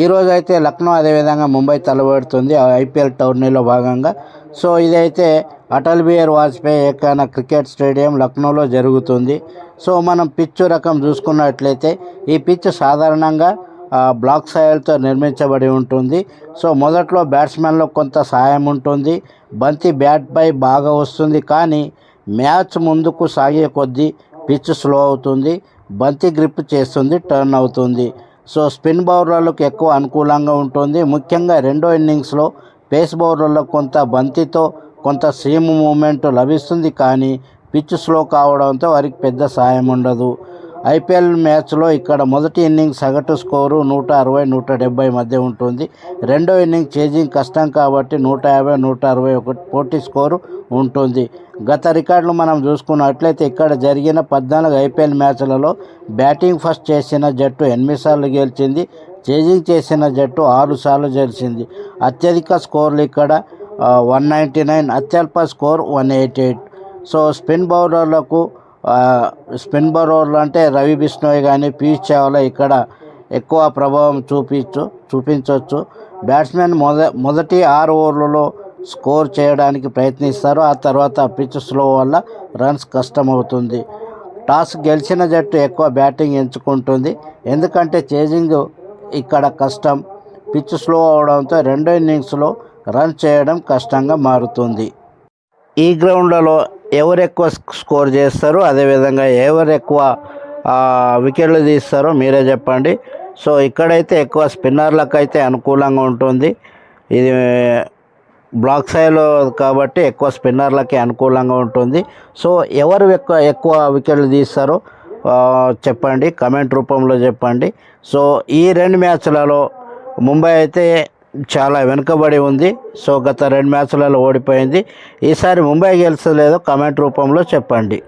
ఈరోజు అయితే లక్నో అదేవిధంగా ముంబై తలబడుతుంది ఐపీఎల్ టోర్నీలో భాగంగా. సో ఇదైతే అటల్ బిహార్ వాజ్పేయి ఏకాన క్రికెట్ స్టేడియం లక్నోలో జరుగుతుంది. సో మనం పిచ్చు రకం చూసుకున్నట్లయితే ఈ పిచ్ సాధారణంగా బ్లాక్ సాయిల్తో నిర్మించబడి ఉంటుంది. సో మొదట్లో బ్యాట్స్మెన్లో కొంత సాయం ఉంటుంది. బంతి బ్యాట్పై బాగా వస్తుంది. కానీ మ్యాచ్ ముందుకు సాగే కొద్దీ పిచ్ స్లో అవుతుంది. బంతి గ్రిప్ చేస్తుంది టర్న్ అవుతుంది. సో స్పిన్ బౌలర్లకు ఎక్కువ అనుకూలంగా ఉంటుంది. ముఖ్యంగా రెండో ఇన్నింగ్స్లో పేస్ బౌలర్లకు కొంత బంతితో కొంత సీమ్ మూమెంట్ లభిస్తుంది కానీ పిచ్ స్లో కావడంతో వారికి పెద్ద సాయం ఉండదు. ఐపీఎల్ మ్యాచ్లో ఇక్కడ మొదటి ఇన్నింగ్స్ సగటు స్కోరు నూట అరవై నూట డెబ్బై మధ్య ఉంటుంది. రెండో ఇన్నింగ్ చేజింగ్ కష్టం కాబట్టి నూట యాభై నూట అరవై ఒకటి పోటీ స్కోరు ఉంటుంది. గత రికార్డులు మనం చూసుకున్నట్లయితే ఇక్కడ జరిగిన పద్నాలుగు ఐపీఎల్ మ్యాచ్లలో బ్యాటింగ్ ఫస్ట్ చేసిన జట్టు ఎనిమిది సార్లు గెలిచింది. చేజింగ్ చేసిన జట్టు ఆరు సార్లు గెలిచింది. అత్యధిక స్కోర్లు ఇక్కడ వన్ నైంటీ నైన్ అత్యల్ప score one eighty eight. So spin బౌలర్లకు spin బౌలర్లు అంటే రవి బిష్ణోయ్ కానీ పీయూష్ చావ్లా ఇక్కడ ఎక్కువ ప్రభావం చూపించు చూపించవచ్చు బ్యాట్స్మెన్ మొద మొదటి ఆరు ఓవర్లలో స్కోర్ చేయడానికి ప్రయత్నిస్తారు. ఆ తర్వాత పిచ్ స్లో వల్ల రన్స్ కష్టమవుతుంది. టాస్ గెలిచిన జట్టు ఎక్కువ బ్యాటింగ్ ఎంచుకుంటుంది. ఎందుకంటే చేజింగ్ ఇక్కడ కష్టం. పిచ్ స్లో అవడంతో రెండో ఇన్నింగ్స్లో రన్ చేయడం కష్టంగా మారుతుంది. ఈ గ్రౌండ్లలో ఎవరు ఎక్కువ స్కోర్ చేస్తారో అదేవిధంగా ఎవరు ఎక్కువ వికెట్లు తీస్తారో మీరే చెప్పండి. సో ఇక్కడైతే ఎక్కువ స్పిన్నర్లకు అయితే అనుకూలంగా ఉంటుంది. ఇది బ్లాక్ సైలో కాబట్టి ఎక్కువ స్పిన్నర్లకి అనుకూలంగా ఉంటుంది. సో ఎవరు ఎక్కువ ఎక్కువ వికెట్లు తీస్తారో చెప్పండి. కమెంట్ రూపంలో చెప్పండి. సో ఈ రెండు మ్యాచ్లలో ముంబై అయితే చాలా వెనుకబడి ఉంది. సో గత రెండు మ్యాచ్లలో ఓడిపోయింది. ఈసారి ముంబై గెలుస్తలేదో కమెంట్ రూపంలో చెప్పండి.